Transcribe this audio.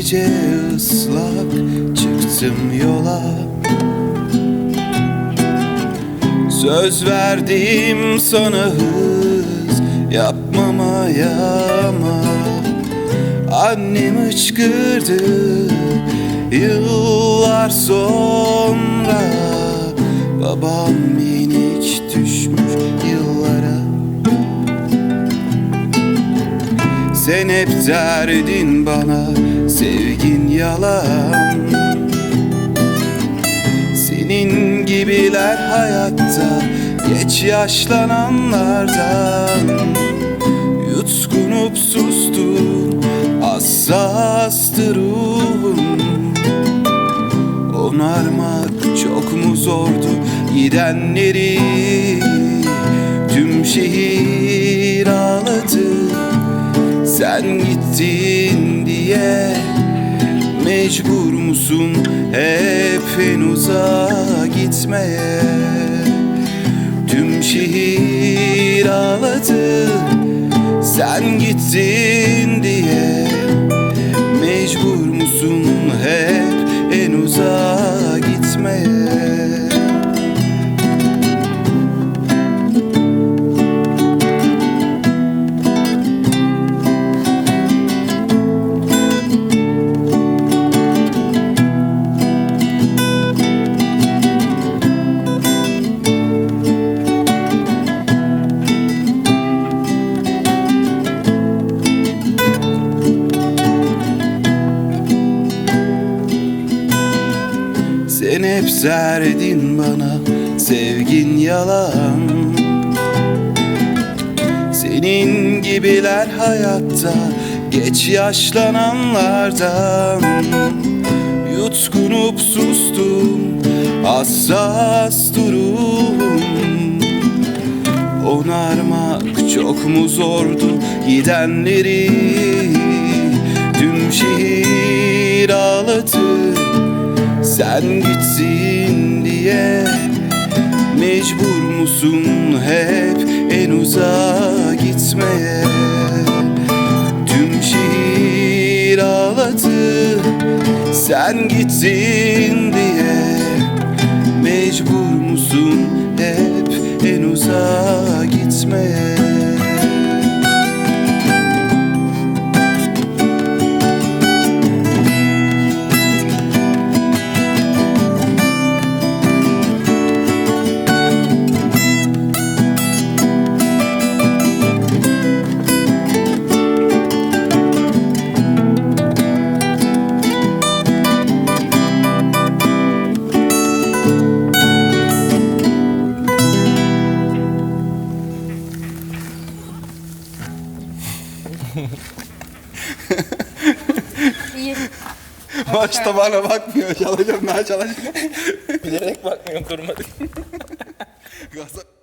iyice ıslak çıktım yola. Söz verdim sana hız yapmamaya ama Annem hıçkırdı. Yıllar sonra Babam minik düşmüş yıllara. Sen hep derdin bana sevgin yalan. Senin gibiler hayatta geç yaşlananlardan. Yutkunup sustum hassastı ruhum Onarmak çok mu zordu gidenleri? Tüm şehir ağladı sen gittin diye Mecbur musun hep en uzağa gitmeye? Tüm şehir ağladı Sen gittin diye hep serdin bana sevgin yalan. Senin gibiler hayatta geç yaşlananlardan. Yutkunup sustum hassas durum Onarmak çok mu zordu gidenleri? Tüm şehir ağladı sen gitsin diye Mecbur musun hep en uzağa gitmeye? Tüm şehir ağladı Sen gittin İyi. Başta bana bakmıyor çalışıyorum ben çalışıyorum Bilerek bakmıyorum durmadık. Gaza-